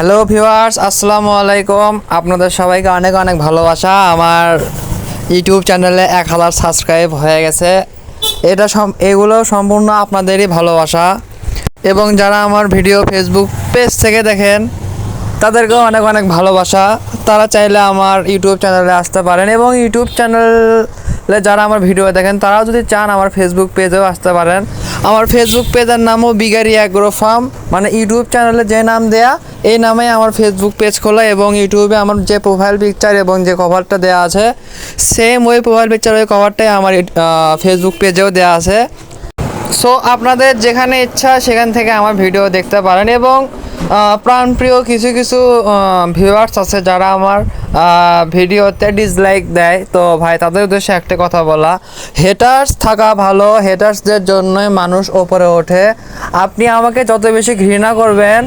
Hello viewers আসসালামু আলাইকুম। আপনাদের সবাইকে অনেক অনেক ভালোবাসা। আমার ইউটিউব চ্যানেলে এক হাজার সাবস্ক্রাইব হয়ে গেছে। এটা এগুলো সম্পূর্ণ আপনাদেরই ভালোবাসা। এবং যারা আমার ভিডিও ফেসবুক পেজ থেকে দেখেন, তাদেরকেও অনেক অনেক ভালোবাসা। তারা চাইলে আমার ইউটিউব চ্যানেলে আসতে পারেন এবং ইউটিউব চ্যানেলে যারা আমার ভিডিও দেখেন, তারাও যদি চান আমার ফেসবুক পেজেও আসতে পারেন। আমার ফেসবুক পেজের নামও বিগারি অ্যাগ্রো ফার্ম মানে ইউটিউব চ্যানেলে যে নাম দেয়া, এই নামে আমার ফেসবুক পেজ খোলা এবং ইউটিউবে আমার যে প্রোফাইল পিকচার এবং যে কভারটা দেওয়া আছে সেম ওই প্রোফাইল পিকচার ওই কভারটাই আমার ফেসবুক পেজেও দেওয়া আছে। সো আপনাদের যেখানে ইচ্ছা সেখান থেকে আমার ভিডিও দেখতে পারেন এবং প্রাণপ্রিয় কিছু কিছু ভিউয়ার্স আছে যারা আমার ভিডিওতে ডিসলাইক দেয়। তো ভাই, তাদের উদ্দেশ্যে একটা কথা বলা। হেটার্স থাকা ভালো হেটার্সদের জন্যই মানুষ ওপরে ওঠে। আপনি আমাকে যত বেশি ঘৃণা করবেন,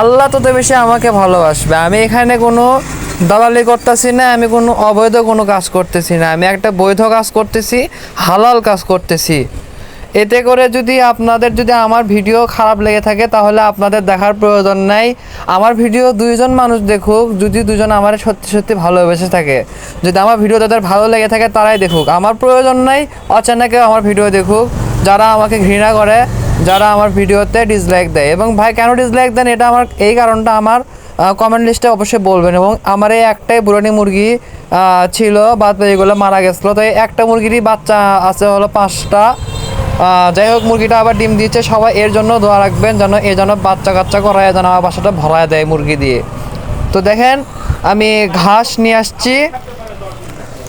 আল্লাহ তত বেশি আমাকে ভালোবাসবে। আমি এখানে কোনো দালালি করতেছি না, আমি কোনো অবৈধ কোনো কাজ করতেছি না। আমি একটা বৈধ কাজ করতেছি, হালাল কাজ করতেছি। এতে করে যদি আপনাদের যদি আমার ভিডিও খারাপ লেগে থাকে, তাহলে আপনাদের দেখার প্রয়োজন নাই। আমার ভিডিও দুইজন মানুষ দেখুক, যদি দুজন আমার সত্যি সত্যি ভালোবেসে থাকে। যদি আমার ভিডিও তাদের ভালো লেগে থাকে, তারাই দেখুক। আমার প্রয়োজন নাই অচেনাকে আমার ভিডিও দেখুক, যারা আমাকে ঘৃণা করে, যারা আমার ভিডিওতে ডিসলাইক দেয়। এবং ভাই, কেন ডিসলাইক দেন? এটা আমার, এই কারণটা আমার কমেন্ট লিস্টে অবশ্যই বলবেন। এবং আমার এই একটাই বুড়ানি মুরগি ছিল, বাদ বাকিগুলো মারা গেছিল। তো এই একটা মুরগিরই বাচ্চা আছে, হলো পাঁচটা। যাই হোক, মুরগিটা আবার ডিম দিচ্ছে সবাই এর জন্য দোয়া রাখবেন যেন এ যেন বাচ্চা কাচ্চা করায়, যেন আমার বাসাটা ভরায় দেয় মুরগি দিয়ে। তো দেখেন, আমি ঘাস নিয়ে আসছি।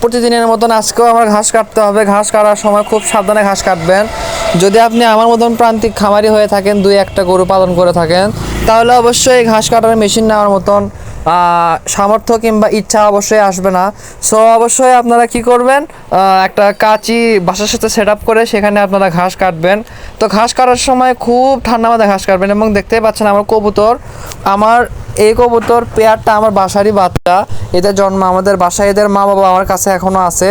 প্রতিদিনের মতন আজকেও আমার ঘাস কাটতে হবে। ঘাস কাটার সময় খুব সাবধানে ঘাস কাটবেন। যদি আপনি আমার মতন প্রান্তিক খামারি হয়ে থাকেন, দুই একটা গরু পালন করে থাকেন, তাহলে অবশ্যই ঘাস কাটার মেশিন নেওয়ার মতন সামর্থ্য কিংবা ইচ্ছা অবশ্যই আসবে না। সো অবশ্যই আপনারা কি করবেন? একটা কাঁচি বাসার সাথে সেট আপ করে সেখানে আপনারা ঘাস কাটবেন। তো ঘাস কাটার সময় খুব ঠান্ডা মাথায় ঘাস কাটবেন এবং দেখতেই পাচ্ছেন আমার কবুতর। আমার এই কবুতর পেয়ারটা আমার বাসারই বাচ্চা। এদের জন্ম আমাদের বাসায়, এদের মা বাবা আমার কাছে এখনও আছে।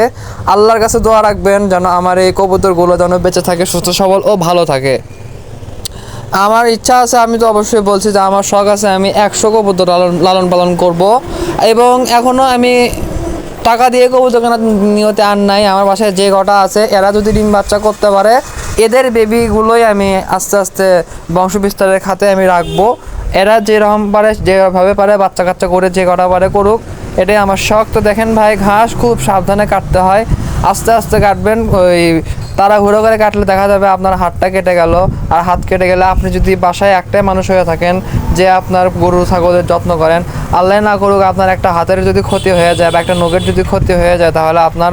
আল্লাহর কাছে দোয়া রাখবেন যেন আমার এই কবুতরগুলো যেন বেঁচে থাকে, সুস্থ, সবল ও ভালো থাকে। আমার ইচ্ছা আছে, আমি তো অবশ্যই বলছি যে আমার শখ আছে, আমি একশো কবুতর লালন লালন পালন করব। এবং এখনও আমি টাকা দিয়ে কবুতর কেনার নিয়তে আর নাই। আমার বাসায় যে কটা আছে, এরা যদি ডিম বাচ্চা করতে পারে, এদের বেবিগুলোই আমি আস্তে আস্তে বংশ বিস্তারের খাতে আমি রাখব। এরা যেরকম পারে, যেভাবে পারে, বাচ্চা কাচ্চা করে যে কটা পারে করুক, এটাই আমার শখ। তো দেখেন ভাই, ঘাস খুব সাবধানে কাটতে হয়। আস্তে আস্তে কাটবেন, ওই তাড়াহুড়ো করে কাটলে দেখা যাবে আপনার হাতটা কেটে গেল। আর হাত কেটে গেলে আপনি যদি বাসায় একটাই মানুষ হয়ে থাকেন, যে আপনার গরু, ছাগলের যত্ন করেন, আল্লাহ না করুক আপনার একটা হাতের যদি ক্ষতি হয়ে যায় বা একটা নখের যদি ক্ষতি হয়ে যায়, তাহলে আপনার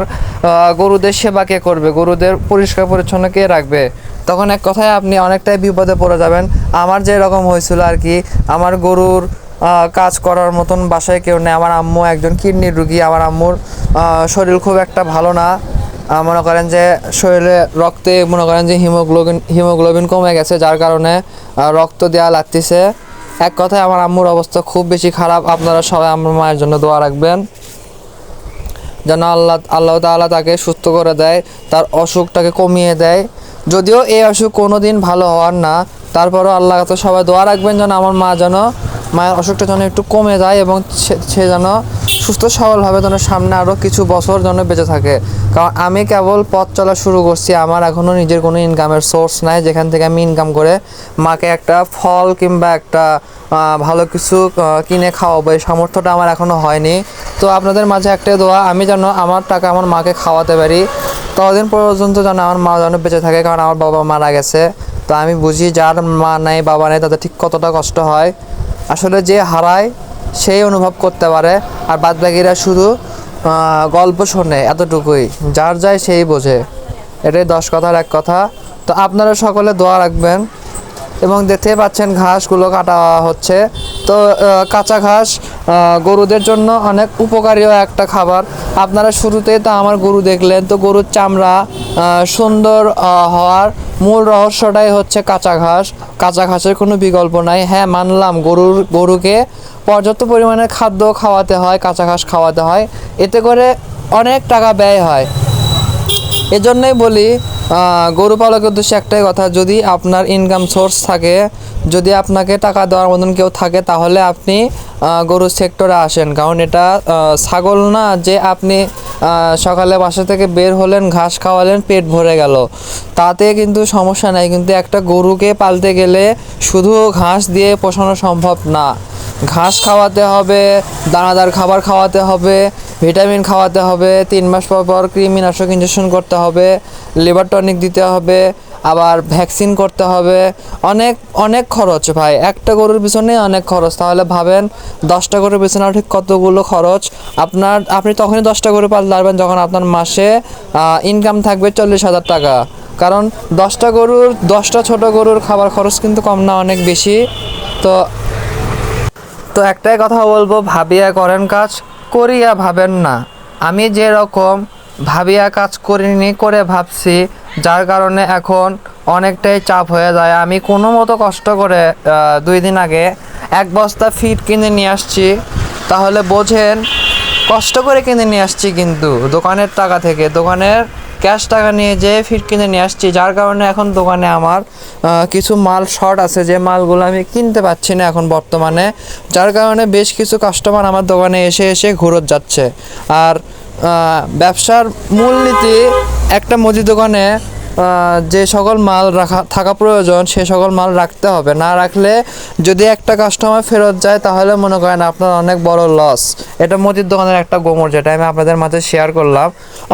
গরুদের সেবা কে করবে? গরুদের পরিষ্কার পরিচ্ছন্ন কে রাখবে? তখন এক কথায় আপনি অনেকটাই বিপদে পড়ে যাবেন। আমার যে রকম হয়েছিল আর কি, আমার গরুর কাজ করার মতন বাসায় কেউ নেই। আমার আম্মু একজন কিডনির রুগী। আমার আম্মুর শরীর খুব একটা ভালো না। মনে করেন যে শরীরে রক্তে, মনে করেন যে হিমোগ্লোবিন হিমোগ্লোবিন কমে গেছে, যার কারণে রক্ত দেওয়া লাগতেছে। এক কথায় আমার আম্মুর অবস্থা খুব বেশি খারাপ। আপনারা সবাই আমার মায়ের জন্য দোয়া রাখবেন। যেন আল্লাহ আল্লাহ তাআলা তাকে সুস্থ করে দেয়, তার অসুখটাকে কমিয়ে দেয়। যদিও এই অসুখ কোনো দিন ভালো হওয়ার না, তারপরও আল্লাহ কাছে সবাই দোয়া রাখবেন যেন আমার মা যেন মায়ের অসুখটা যেন একটু কমে যায় এবং সে যেন সুস্থ সবলভাবে যেন সামনে আরও কিছু বছর যেন বেঁচে থাকে। কারণ আমি কেবল পথ চলা শুরু করছি, আমার এখনও নিজের কোনো ইনকামের সোর্স নাই, যেখান থেকে আমি ইনকাম করে মাকে একটা ফল কিংবা একটা ভালো কিছু কিনে খাওয়াবো, এই সামর্থ্যটা আমার এখনও হয়নি। তো আপনাদের মাঝে একটাই দোয়া, আমি যেন আমার টাকা আমার মাকে খাওয়াতে পারি। ততদিন পর্যন্ত যেন আমার মা যেন বেঁচে থাকে, কারণ আমার বাবা মারা গেছে। তো আমি বুঝি যার মা নাই, বাবা নেই, তাদের ঠিক কতটা কষ্ট হয়। আসলে যে হারায় সেই অনুভব করতে পারে। আর বাদবাকিরা শুধু গল্প শোনে এতটুকুই। যার যায় সেই বোঝে। এটাই দশ কথার এক কথা। তো আপনারা সকলে দোয়া রাখবেন। এবং দেখতে পাচ্ছেন ঘাসগুলো কাটা হচ্ছে। তো কাঁচা ঘাস গরুদের জন্য অনেক উপকারীও একটা খাবার। আপনারা শুরুতেই তো আমার গরু দেখলেন। তো গরুর চামড়া সুন্দর হওয়ার মূল রহস্যটাই হচ্ছে কাঁচা ঘাস। কাঁচা ঘাসের কোনো বিকল্প নাই। হ্যাঁ মানলাম গরুর, গরুকে পর্যাপ্ত পরিমাণে খাদ্য খাওয়াতে হয়, কাঁচা ঘাস খাওয়াতে হয়। এতে করে অনেক টাকা ব্যয় হয়। এজন্যই বলি গরু পালকের উদ্দেশ্যে একটাই কথা, যদি আপনার ইনকাম সোর্স থাকে, যদি আপনাকে টাকা দেওয়ার মতন কেউ থাকে, তাহলে আপনি গরুর সেক্টরে আসেন। কারণ এটা ছাগল না যে আপনি সকালে বাসা থেকে বের হলেন, ঘাস খাওয়ালেন, পেট ভরে গেল। তাতে কিন্তু সমস্যা নাই। কিন্তু একটা গরুকে পালতে গেলে শুধু ঘাস দিয়ে পোষানো সম্ভব না। ঘাস খাওয়াতে হবে, দানাদার খাবার খাওয়াতে হবে, ভিটামিন খাওয়াতে হবে, তিন মাস পর পর কৃমিনাশক ইঞ্জেকশন করতে হবে লিভার টনিক দিতে হবে, আবার ভ্যাকসিন করতে হবে। অনেক অনেক খরচ ভাই, একটা গরুর পিছনে অনেক খরচ। তাহলে ভাবেন দশটা গরুর পিছনে ঠিক কতগুলো খরচ? আপনার, আপনি তখনই দশটা গরু পালতে পারবেন যখন আপনার মাসে ইনকাম থাকবে চল্লিশ হাজার টাকা। কারণ দশটা গরুর, দশটা ছোট গরুর খাবার খরচ কিন্তু কম না, অনেক বেশি। তো তো একটাই কথা বলব, ভাবিয়া করেন কাজ, করিয়া ভাবেন না। আমি যে রকম ভাবিয়া কাজ করিনি করে ভাবছি, যার কারণে এখন অনেকটাই চাপ হয়ে যায়। আমি কোনো মতো কষ্ট করে দুই দিন আগে এক বস্তা ফিট কিনে নিয়ে আসছি। তাহলে বোঝেন, কষ্ট করে কিনে নিয়ে আসছি কিন্তু, দোকানের টাকা থেকে। দোকানের ক্যাশ টাকা নিয়ে যে ফিট কিনে নিয়ে আসছি, যার কারণে এখন দোকানে আমার কিছু মাল শর্ট আছে, যে মালগুলো আমি কিনতে পারছি না এখন বর্তমানে। যার কারণে বেশ কিছু কাস্টমার আমার দোকানে এসে এসে ঘুরত যাচ্ছে। আর ব্যবসার মূলনীতি একটা মুদি দোকানে যে সকল মাল রাখা, থাকা প্রয়োজন, সে সকল মাল রাখতে হবে। না রাখলে যদি একটা কাস্টমার ফেরত যায়, তাহলে মনে করেন আপনার অনেক বড় লস এটা মুদির দোকানের একটা গোমর, যেটা আমি আপনাদের মাঝে শেয়ার করলাম।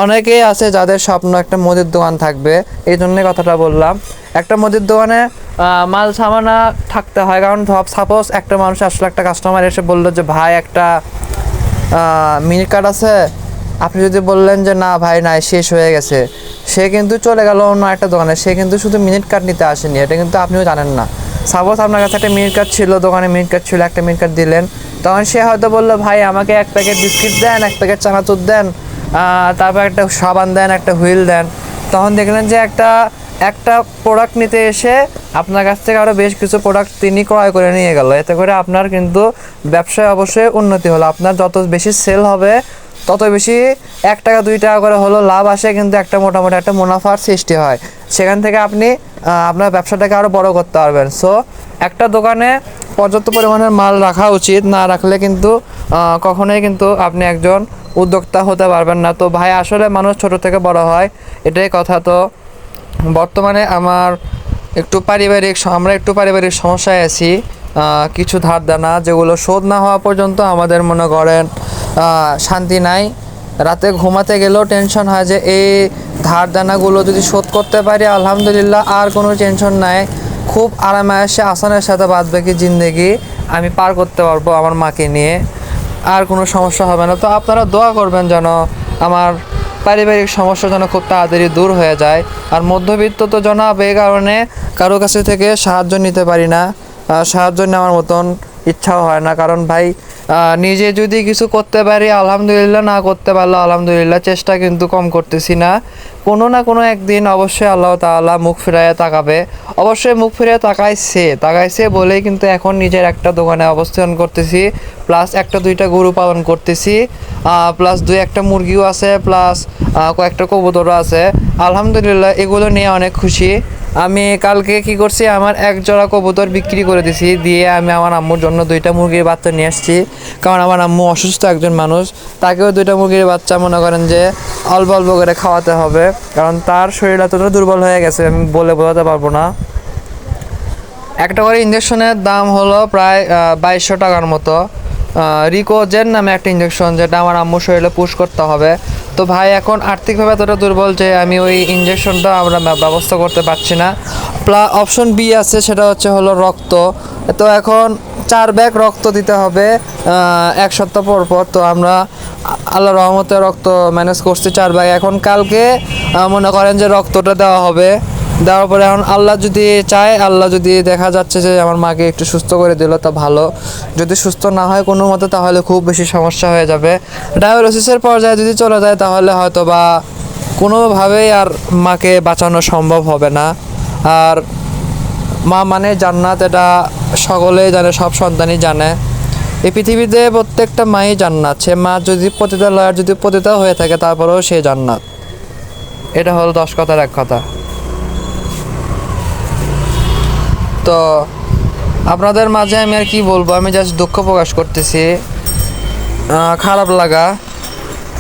অনেকেই আছে যাদের স্বপ্ন একটা মুদির দোকান থাকবে। এই জন্যই কথাটা বললাম। একটা মুদির দোকানে মাল সামানা থাকতে হয়। কারণ সাপোজ একটা মানুষ আসলে একটা কাস্টমার এসে বলল যে, ভাই, একটা মিনিট কার্ড আছে আপনি যদি বললেন যে, না ভাই, নাই, শেষ হয়ে গেছে। সে কিন্তু চলে গেল অন্য একটা দোকানে। সে কিন্তু শুধু মিনিট কার্ড নিতে আসেনি। এটা কিন্তু আপনিও জানেন না। সাপোজ আপনার কাছে একটা মিনিট কার্ড ছিল, দোকানে মিনিট কার্ড ছিল, একটা মিনিট কার্ড দিলেন। তখন সে হয়তো বলল, ভাই, আমাকে এক প্যাকেট বিস্কিট দেন, এক প্যাকেট চানাচুর দেন তারপর একটা সাবান দেন, একটা হুইল দেন। তখন দেখলেন যে, একটা একটা প্রোডাক্ট নিতে এসে আপনার কাছ থেকে আরও বেশ কিছু প্রোডাক্ট তিনি ক্রয় করে নিয়ে গেল। এতে করে আপনার কিন্তু ব্যবসায় অবশ্যই উন্নতি হলো। আপনার যত বেশি সেল হবে তত বেশি এক টাকা, দুই টাকা করে হলো লাভ আসে, কিন্তু একটা মোটামুটি একটা মুনাফার সৃষ্টি হয়। সেখান থেকে আপনি আপনার ব্যবসাটাকে আরও বড় করতে পারবেন। সো একটা দোকানে পর্যাপ্ত পরিমাণের মাল রাখা উচিত, না রাখলে কিন্তু কখনোই কিন্তু আপনি একজন উদ্যোক্তা হতে পারবেন না। তো ভাই, আসলে মানুষ ছোট থেকে বড় হয়, এটাই কথা। তো বর্তমানে আমার একটু পারিবারিক, আমরা একটু পারিবারিক সমস্যায় আছি। কিছু ধার দেনা যেগুলো শোধ না হওয়া পর্যন্ত আমাদের মনে করেন শান্তি নাই। রাতে ঘুমাতে গেলেও টেনশন হয় যে এই ধার দানাগুলো যদি শোধ করতে পারি, আলহামদুলিল্লাহ, আর কোনো টেনশন নাই। খুব আরামে আসে, আসানের সাথে বাদ বাকি জিন্দেগি আমি পার করতে পারব আমার মাকে নিয়ে। আর কোনো সমস্যা হবে না। তো আপনারা দোয়া করবেন যেন আমার পারিবারিক সমস্যা যেন খুব তাড়াতাড়ি দূর হয়ে যায়। আর মধ্যবিত্ত তো জনাব এই কারণে কারও কাছে থেকে সাহায্য নিতে পারি না। সাহায্য নেওয়ার মতন ইচ্ছাও হয় না। কারণ ভাই নিজে যদি কিছু করতে পারি, আলহামদুলিল্লাহ, না করতে পারলে আলহামদুলিল্লাহ চেষ্টা কিন্তু কম করতেছি না। কোনো না কোনো একদিন অবশ্যই আল্লাহ তাআলা মুখ ফিরাইয়া তাকাবে। অবশ্যই মুখ ফিরিয়ে তাকাইছে। তাকাইছে বলেই কিন্তু এখন নিজের একটা দোকানে অবস্থান করতেছি প্লাস একটা দুইটা গরু পালন করতেছি প্লাস দুই একটা মুরগিও আছে প্লাস কয়েকটা কবুতরও আছে। আলহামদুলিল্লাহ, এগুলো নিয়ে অনেক খুশি। আমি কালকে কি করছি, আমার এক জোড়া কবুতর বিক্রি করে দিছি, দিয়ে আমি আমার আম্মুর জন্য দুইটা মুরগির বাচ্চা নিয়ে আসছি। কারণ আমার আম্মু অসুস্থ একজন মানুষ, তাকেও দুইটা মুরগির বাচ্চা মনে করেন যে অল্প অল্প করে খাওয়াতে হবে, কারণ তার শরীর এতটা দুর্বল হয়ে গেছে, আমি বলে বোঝাতে পারব না। একটা করে ইঞ্জেকশনের দাম হলো প্রায় বাইশশো টাকার মতো। রিকোজেন নামে একটা ইঞ্জেকশন যেটা আমার আম্মুর শরীরে পুশ করতে হবে। তো ভাই, এখন আর্থিকভাবে এতটা দুর্বল যে আমি ওই ইঞ্জেকশনটা আমরা ব্যবস্থা করতে পারছি না। প্লা অপশন বি আছে, সেটা হচ্ছে হলো রক্ত। তো এখন চার ব্যাগ রক্ত দিতে হবে এক সপ্তাহ পর পর। তো আমরা আল্লাহ রহমতে রক্ত ম্যানেজ করছি চার ব্যাগ এখন কালকে মনে করেন যে রক্তটা দেওয়া হবে। দেওয়ার পরে এখন আল্লাহ যদি চায়, আল্লাহ যদি দেখা যাচ্ছে যে আমার মাকে একটু সুস্থ করে দিল, তা ভালো। যদি সুস্থ না হয় কোনো মতে তাহলে খুব বেশি সমস্যা হয়ে যাবে। ডায়াবেটিসের পর্যায়ে যদি চলে যায়, তাহলে হয়তো বা কোনোভাবেই আর মাকে বাঁচানো সম্ভব হবে না। আর মা মানে জান্নাত, এটা সকলেই জানে, সব সন্তানই জানে। এই পৃথিবীতে প্রত্যেকটা মাই জান্নাত। সে মা যদি পতিতা, লয়ার যদি পতিতা হয়ে থাকে, তারপরেও সে জান্নাত। এটা হলো দশ কথার এক কথা। তো আপনাদের মাঝে আমি আর কি বলব? আমি জাস্ট দুঃখ প্রকাশ করতেছি। খারাপ লাগা।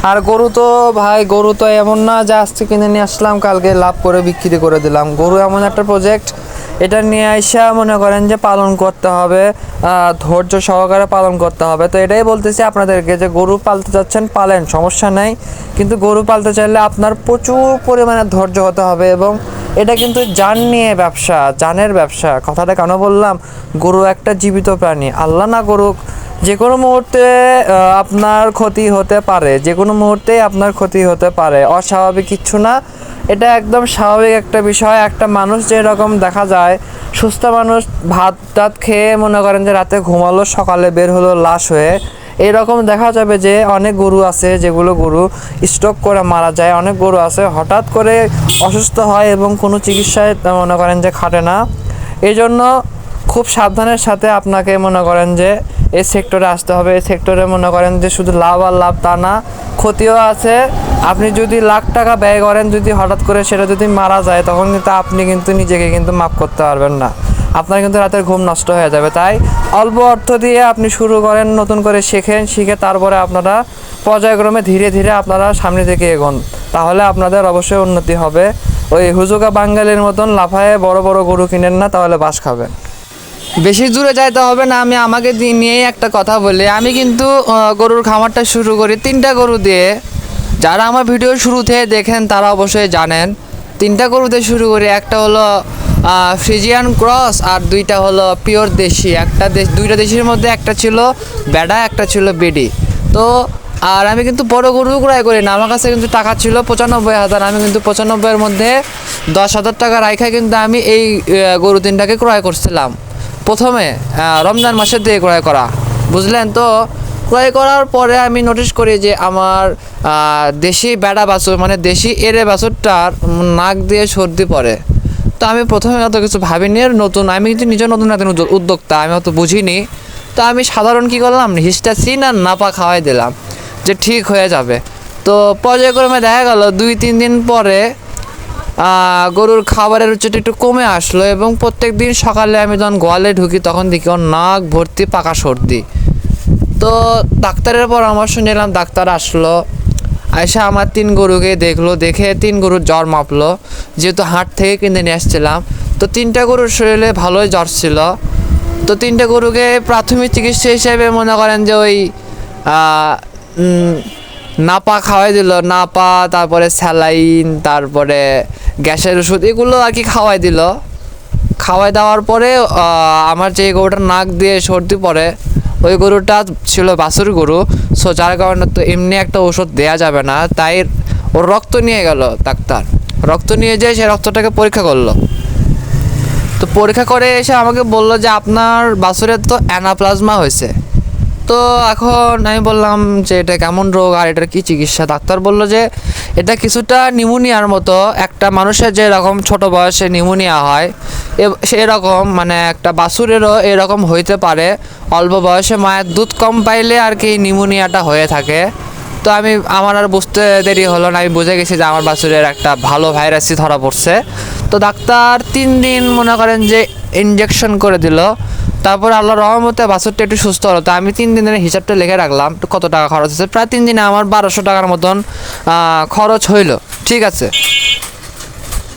আর গরু তো ভাই, গরু তো এমন না যে আজকে কিনে নিয়ে আসলাম, কালকে লাভ করে বিক্রি করে দিলাম। গরু এমন একটা প্রজেক্ট এটা নিয়ে আইসা মনে করেন যে পালন করতে হবে ধৈর্য সহকারে পালন করতে হবে। তো এটাই বলতেছি আপনাদেরকে যে গরু পালতে যাচ্ছেন, পালেন, সমস্যা নেই। কিন্তু গরু পালতে চাইলে আপনার প্রচুর পরিমাণে ধৈর্য হতে হবে এবং এটা কিন্তু জান নিয়ে ব্যবসা, জানের ব্যবসা। কথাটা কেন বললাম? গরু একটা জীবিত প্রাণী। আল্লাহ না করুক, যে কোনো মুহূর্তে আপনার ক্ষতি হতে পারে। যে কোনো মুহূর্তেই আপনার ক্ষতি হতে পারে। অস্বাভাবিক কিচ্ছু না। এটা একদম স্বাভাবিক একটা বিষয়। একটা মানুষ যেরকম দেখা যায়, সুস্থ মানুষ ভাত টাত খেয়ে মনে করেন যে রাতে ঘুমালো, সকালে বের হলো, লাশ হয়ে এরকম দেখা যাবে যে অনেক গরু আছে যেগুলো গরু স্ট্রোক করে মারা যায়। অনেক গরু আছে, হঠাৎ করে অসুস্থ হয় এবং কোনো চিকিৎসায় মনে করেন যে খাটে না। এই জন্য খুব সাবধানের সাথে আপনাকে মনে করেন যে এই সেক্টরে আসতে হবে এই সেক্টরে মনে করেন যে শুধু লাভ আর লাভ তা না, ক্ষতিও আছে। আপনি যদি লাখ টাকা ব্যয় করেন, যদি হঠাৎ করে সেটা যদি মারা যায়, তখন কিন্তু আপনি কিন্তু নিজেকে কিন্তু মাফ করতে পারবেন না। আপনার কিন্তু রাতের ঘুম নষ্ট হয়ে যাবে। তাই অল্প অর্থ দিয়ে আপনি শুরু করেন, নতুন করে শেখেন, শিখে তারপরে আপনারা পর্যায়ক্রমে ধীরে ধীরে আপনারা সামনে থেকে এগোন। তাহলে আপনাদের অবশ্যই উন্নতি হবে। ওই হুজুকা বাঙ্গালির মতন লাফায়ে বড় বড় গরু কিনেন না, তাহলে বাস খাবেন। বেশি দূরে যাইতে হবে না, আমি আমাকে নিয়েই একটা কথা বলি। আমি কিন্তু গরুর খামারটা শুরু করি তিনটা গরু দিয়ে। যারা আমার ভিডিও শুরু থেকে দেখেন, তারা অবশ্যই জানেন। তিনটা গরু দিয়ে শুরু করি। একটা হলো ফ্রিজিয়ান ক্রস আর দুইটা হলো পিওর দেশি। একটা দেশ দুইটা দেশের মধ্যে একটা ছিল বেডা একটা ছিল বেডি। তো, আর আমি কিন্তু বড় গরু ক্রয় করি না। আমার কাছে কিন্তু টাকা ছিল পঁচানব্বই হাজার। আমি কিন্তু পঁচানব্বইয়ের মধ্যে দশ হাজার টাকা রাইখা কিন্তু আমি এই গরু তিনটাকে ক্রয় করছিলাম। প্রথমে রমজান মাসের দিয়ে ক্রয় করা। বুঝলেন তো? ক্রয় করার পরে আমি নোটিশ করি যে আমার দেশি বেড়া বাছুর মানে দেশি এরে বাছুরটার নাক দিয়ে সর্দি পড়ে। তো আমি প্রথমে অত কিছু ভাবিনি, আর নতুন, আমি কিন্তু নিজের নতুন একজন উদ্যোক্তা, আমি অত বুঝিনি। তো আমি সাধারণ কি করলাম? হিস্টাসিন আর নাপা খাওয়াই দিলাম, যে ঠিক হয়ে যাবে। তো পর্যায়ক্রমে দেখা গেল দুই তিন দিন পরে গরুর খাবারের রুচিটা একটু কমে আসলো এবং প্রত্যেক দিন সকালে আমি যখন গোয়ালে ঢুকি, তখন দেখি ওর নাক ভর্তি পাকা সর্দি। তো ডাক্তারের পরামর্শ নিলাম, ডাক্তার আসলো। আয়সা আমার তিন গরুকে দেখল, দেখে তিন গরুর জ্বর মাপলো। যেহেতু হাট থেকে কিনে নিয়ে আসছিলাম, তো তিনটা গরুর শরীরে ভালোই জ্বর ছিল। তো তিনটা গরুকে প্রাথমিক চিকিৎসা হিসেবে মনে করেন যে ওই নাপা খাওয়াই দিল, নাপা, তারপরে স্যালাইন, তারপরে গ্যাসের ওষুধ, এগুলো আর কি খাওয়াই দিল। খাওয়াই দেওয়ার পরে আমার যে গরুটার নাক দিয়ে সর্দি পড়ে, ওই গরুটা ছিল বাছুর গরু সো যার কারণে তো এমনি একটা ওষুধ দেয়া যাবে না, তাই ওর রক্ত নিয়ে গেল ডাক্তার। রক্ত নিয়ে যেয়ে সে রক্তটাকে পরীক্ষা করল। তো পরীক্ষা করে এসে আমাকে বলল যে, আপনার বাছুরের তো অ্যানাপ্লাজমা হয়েছে। তো এখন আমি বললাম যে এটা কেমন রোগ আর এটার কি চিকিৎসা? ডাক্তার বলল যে এটা কিছুটা নিউমোনিয়ার মতো। একটা মানুষের যে এরকম ছোট বয়সে নিউমোনিয়া হয় সেরকম মানে একটা বাছুরেরও এরকম হইতে পারে। অল্প বয়সে মায়ের দুধ কম পাইলে আর কি নিউমোনিয়াটা হয়ে থাকে। তো আমি, আমার আর বুঝতে দেরি হলো না, আমি বুঝে গেছি যে আমার বাছুরের একটা ভালো ভাইরাসই ধরা পড়ছে। তো ডাক্তার তিন দিন মনে করেন যে ইনজেকশন করে দিল। তারপর আল্লাহ রহমতে বাছুরটা একটু সুস্থ হলো। তো আমি তিন দিনের হিসাবটা লিখে রাখলাম কত টাকা খরচ হয়েছে। প্রায় তিন দিনে আমার বারোশো টাকার মতন খরচ হইল। ঠিক আছে?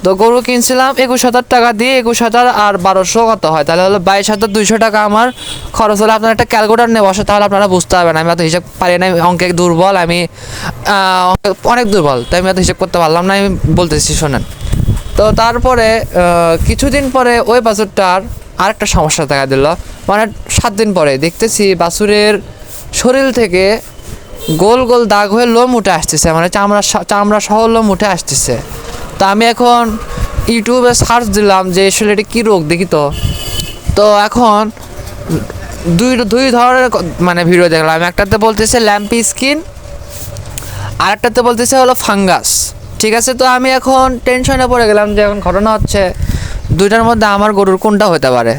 তো গরু কিনছিলাম একুশ হাজার টাকা দিয়ে, একুশ হাজার আর বারোশো কত হয়? তাহলে হলো বাইশ হাজার দুইশো টাকা আমার খরচ হলে। আপনার একটা ক্যালকুলেটার নিয়ে বসে, তাহলে আপনারা বুঝতে পারবেন। আমি এত হিসাব পারি না অঙ্কে দুর্বল, আমি অনেক দুর্বল, তাই আমি এত হিসাব করতে পারলাম না, আমি বলতেছি, শোনেন। তো তারপরে কিছুদিন পরে ওই বাছুরটার আরেকটা সমস্যা দেখা দিল। মানে সাত দিন পরে দেখতেছি বাছুরের শরীর থেকে গোল গোল দাগ হয়ে লোম উঠে আসতেছে মানে চামড়া চামড়া সহ লোম উঠে আসতেছে। তো আমি এখন ইউটিউবে সার্চ দিলাম যে আসলে এটা কী রোগ, দেখি তো। তো এখন দুই দুই ধরনের মানে ভিডিও দেখলাম। একটাতে বলতেছে ল্যাম্পি স্কিন আর একটাতে বলতেছে হলো ফাঙ্গাস। ঠিক আছে, তো আমি এখন টেনশনে পড়ে গেলাম যে এখন ঘটনা হচ্ছে দুইটার মধ্যে আমার গরুর কোনটা হতে পারে?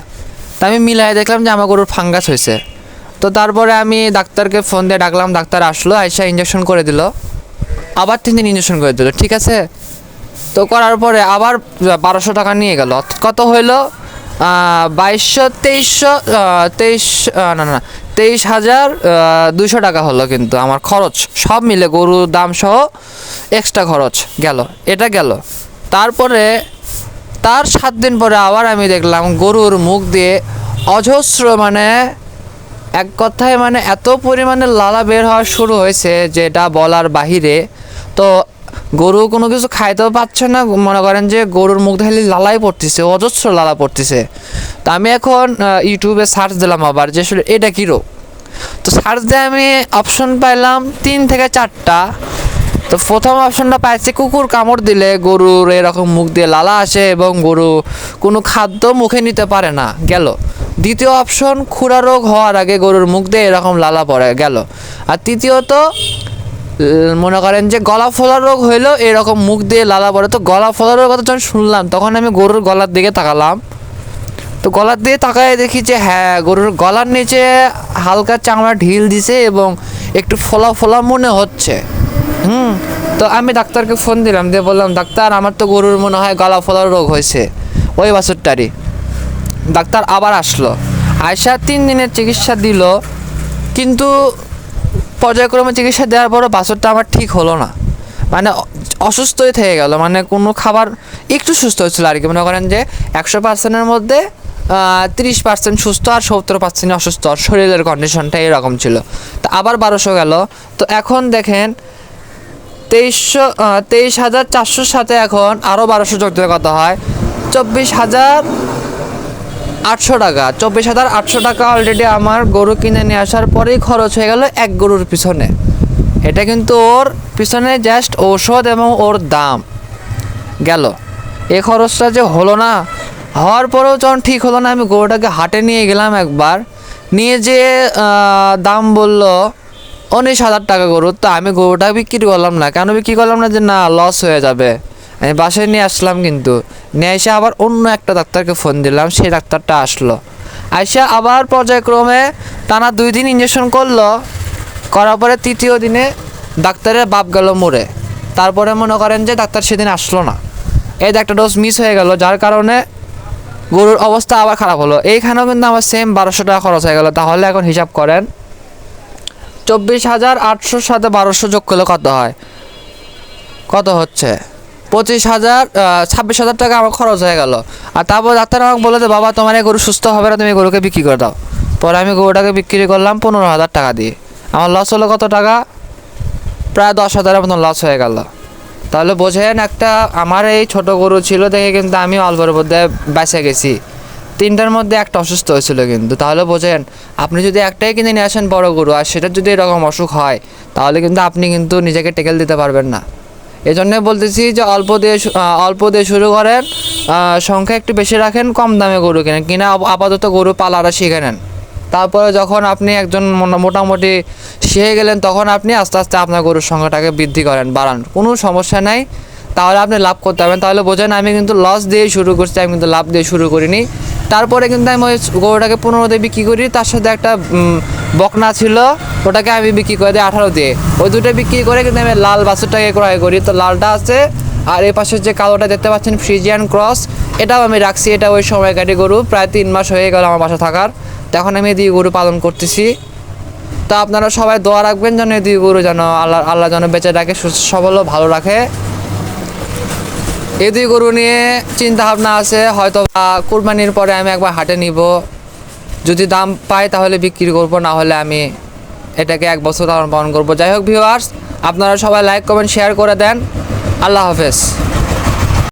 তা আমি মিলাই দেখলাম যে আমার গরুর ফাঙ্গাস হয়েছে তো তারপরে আমি ডাক্তারকে ফোন দিয়ে ডাকলাম, ডাক্তার আসলো, আইসা ইঞ্জেকশন করে দিল। আবার তিন দিন ইঞ্জেকশন করে দিল, ঠিক আছে? তো করার পরে আবার বারোশো টাকা নিয়ে গেল। কত হইল? বাইশশো, তেইশশো তেইশ না না তেইশ হাজার দুশো টাকা হলো কিন্তু আমার খরচ। সব মিলে গরুর দাম সহ এক্সট্রা খরচ গেল, এটা গেল। তারপরে তার সাত দিন পরে আবার আমি দেখলাম গরুর মুখ দিয়ে অজস্র মানে এক কথায় মানে এত পরিমাণে লালা বের হওয়া শুরু হয়েছে যেটা বলার বাহিরে। তো গরু কোনো কিছু খাইতেও পাচ্ছে না, মনে করেন যে গরুর মুখ খালি লালাই পড়তেছে, অজস্র লালা পড়তেছে। তো আমি এখন ইউটিউবে সার্চ দিলাম আবার যে এটা কী রোগ? তো সার্চ দিয়ে আমি অপশন পাইলাম তিন থেকে চারটা। তো প্রথম অপশনটা পাইছি কুকুর কামড় দিলে গরুর এরকম মুখ দিয়ে লালা আসে এবং গরু কোনো খাদ্য মুখে নিতে পারে না, গেল। দ্বিতীয় অপশন, খুরা রোগ হওয়ার আগে গরুর মুখ দিয়ে এরকম লালা পড়ে, গেল। আর তৃতীয়ত মনে করেন যে গলা ফোলার রোগ হইলেও এরকম মুখ দিয়ে লালা পড়ে। তো গলা ফোলার রোগ কথা যখন শুনলাম, তখন আমি গরুর গলার দিকে তাকালাম। তো গলার দিয়ে তাকায় দেখি যে হ্যাঁ গরুর গলার নিচে হালকা চামড়া ঢিল দিছে এবং একটু ফোলা ফোলা মনে হচ্ছে। হুম, তো আমি ডাক্তারকে ফোন দিলাম, দিয়ে বললাম, ডাক্তার, আমার তো গরুর মনে হয় গলা ফলার রোগ হয়েছে। ওই বাছুরটারই। ডাক্তার আবার আসলো। আয়সা তিন দিনের চিকিৎসা দিল, কিন্তু পর্যায়ক্রমে চিকিৎসা দেওয়ার পরও বাছুরটা আমার ঠিক হলো না। মানে অসুস্থই থেকে গেল মানে কোনো খাবার একটু সুস্থ হচ্ছিল আর কি। মনে করেন যে একশো পার্সেন্টের মধ্যে তিরিশ পার্সেন্ট সুস্থ আর সত্তর পার্সেন্ট অসুস্থ, আর শরীরের কন্ডিশনটা এরকম ছিল। তো আবার বারোশো গেল। তো এখন দেখেন তেইশশো তেইশ হাজার চারশোর সাথে এখন আরও বারোশো যোগ দিলে কত হয়? চব্বিশ হাজার আটশো টাকা। চব্বিশ হাজার আটশো টাকা অলরেডি আমার গরু কিনে নিয়ে আসার পরেই খরচ হয়ে গেল এক গরুর পিছনে। এটা কিন্তু ওর পিছনে জাস্ট ঔষধ এবং ওর দাম। গেল। এ খরচটা যে হলো না, হওয়ার পরেও যখন ঠিক হলো না, আমি গরুটাকে হাটে নিয়ে গেলাম একবার। নিয়ে যে দাম বলল উনিশ হাজার টাকা গরু তো আমি গরুটা বিক্রি করলাম না। কেন বিক্রি করলাম না যে না লস হয়ে যাবে। আমি বাসায় নিয়ে আসলাম কিন্তু। নিয়ে এসে আবার অন্য একটা ডাক্তারকে ফোন দিলাম, সেই ডাক্তারটা আসলো। আইসা আবার পর্যায়ক্রমে টানা দুই দিন ইঞ্জেকশন করল। করার পরে তৃতীয় দিনে ডাক্তারের বাপ গেল মরে তারপরে মনে করেন যে ডাক্তার সেদিন আসলো না। এই একটা ডোজ মিস হয়ে গেল, যার কারণে গরুর অবস্থা আবার খারাপ হলো। এইখানেও কিন্তু আমার সেম বারোশো টাকা খরচ হয়ে গেল। তাহলে এখন হিসাব করেন চব্বিশ হাজার আটশোর সাথে বারোশো যোগ করলে কত হয়? কত হচ্ছে? পঁচিশ হাজার ছাব্বিশ হাজার টাকা আমার খরচ হয়ে গেল। আর তারপর ডাক্তার আমাকে বলে যে, বাবা, তোমার এই গরু সুস্থ হবে না, তুমি গরুকে বিক্রি করে দাও। পরে আমি গরুটাকে বিক্রি করলাম পনেরো হাজার টাকা দিয়ে। আমার লস হলো কত টাকা? প্রায় দশ হাজারের মতন লস হয়ে গেল। তাহলে বোঝেন একটা, আমার এই ছোট গরু ছিল দেখে কিন্তু আমি অল্পের মধ্যে বেঁচে গেছি। তিনটার মধ্যে একটা অসুস্থ হয়েছিল কিন্তু। তাহলে বোঝেন, আপনি যদি একটাই কিনে নিয়ে আসেন বড় গরু আর সেটা যদি এরকম অসুখ হয়, তাহলে কিন্তু আপনি কিন্তু নিজেকে টেকেল দিতে পারবেন না। এই জন্য বলতেছি যে অল্প দিয়ে অল্প দিয়ে শুরু করেন সংখ্যা একটু বেশি রাখেন, কম দামে গরু কেনেন। কিনা আপাতত গরু পালারা শিখে নেন। তারপরে যখন আপনি একজন মোটামুটি শিখে গেলেন, তখন আপনি আস্তে আস্তে আপনার গরুর সংখ্যাটাকে বৃদ্ধি করেন, বাড়ান। কোনো সমস্যা নাই। তাহলে আপনি লাভ করতে পারবেন। তাহলে বোঝেন, আমি কিন্তু লস দিয়ে শুরু করছি, আমি কিন্তু লাভ দিয়ে শুরু করিনি। তারপরে কিন্তু আমি ওই গরুটাকে পনেরো দিয়ে বিক্রি করি। তার সাথে একটা বকনা ছিল, ওটাকে আমি বিক্রি করে দিই আঠারো দিয়ে। ওই দুটো বিক্রি করে কিন্তু আমি লাল বাছুরটাকে ক্রয় করি। তো লালটা আছে, আর এই পাশে যে কালোটা দেখতে পাচ্ছেন, ফ্রিজিয়ান ক্রস, এটাও আমি রাখছি। এটা ওই সময় কাটি গরু, প্রায় তিন মাস হয়ে গেল আমার বাসা থাকার। তখন আমি দুই গরু পালন করতেছি। তো আপনারা সবাই দোয়া রাখবেন যেন দুই গরু যেন আল্লাহ আল্লাহ যেন বেঁচে রাখে, সুস্থ, সবল ভালো রাখে। এই দুই গরু নিয়ে চিন্তা ভাবনা আছে হয়তো কুরবানির পরে আমি একবার হাটে নিব। যদি দাম পাই তাহলে বিক্রি করব, না হলে আমি এটাকে এক বছর লালন পালন করব। যাই হোক ভিউয়ার্স আপনারা সবাই লাইক কমেন্ট শেয়ার করে দেন। আল্লাহ হাফেজ।